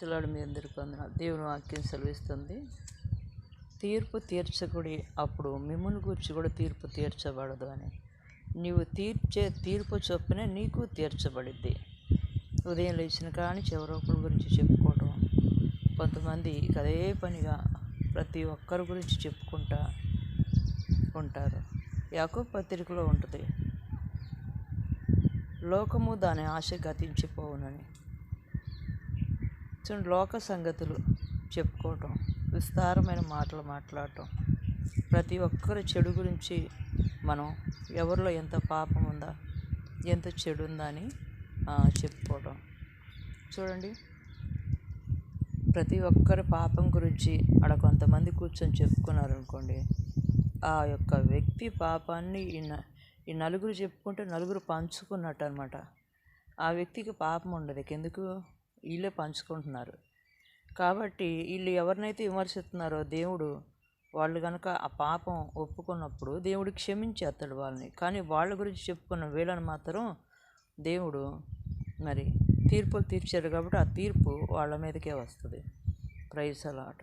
ప్రైస్లాడు మీ అందరికీ వందనాలు. దేవుని వాక్యం సెలవిస్తుంది. తీర్పు తీర్చకుడి అప్పుడు మిమ్మల్ని గురించి కూడా తీర్పు తీర్చబడదు అని. నీవు తీర్చే తీర్పు చొప్పున నీకు తీర్చబడిద్ది. ఉదయం లేచిన కానీ చివరొకరి గురించి చెప్పుకోవటం. కొంతమంది ఇక అదే పనిగా ప్రతి ఒక్కరి గురించి చెప్పుకుంటా ఉంటారు. యాకో పత్రికలో ఉంటుంది. లోకము దాని ఆశ గతించిపోవునని. చూడండి లోక సంగతులు చెప్పుకోవటం విస్తారమైన మాటలు మాట్లాడటం ప్రతి ఒక్కరి చెడు గురించి మనం ఎవరిలో ఎంత పాపం ఉందా ఎంత చెడు ఉందా అని చెప్పుకోవటం. చెప్పుకోవడం చూడండి. ప్రతి ఒక్కరి పాపం గురించి ఆడ కొంతమంది కూర్చొని చెప్పుకున్నారు అనుకోండి ఆ యొక్క వ్యక్తి పాపాన్ని ఈ న- ఈ నలుగురు చెప్పుకుంటే నలుగురు పంచుకున్నట్టు అనమాట ఆ వ్యక్తికి పాపం ఉండదు. ఎందుకు? వీళ్ళే పంచుకుంటున్నారు. కాబట్టి వీళ్ళు ఎవరినైతే విమర్శిస్తున్నారో దేవుడు వాళ్ళు కనుక ఆ పాపం ఒప్పుకున్నప్పుడు దేవుడు క్షమించేస్తాడు వాళ్ళని. కానీ వాళ్ళ గురించి చెప్పుకున్న వీళ్ళని మాత్రం దేవుడు మరి తీర్పులు తీర్చారు కాబట్టి ఆ తీర్పు వాళ్ళ మీదకే వస్తుంది. Praise allot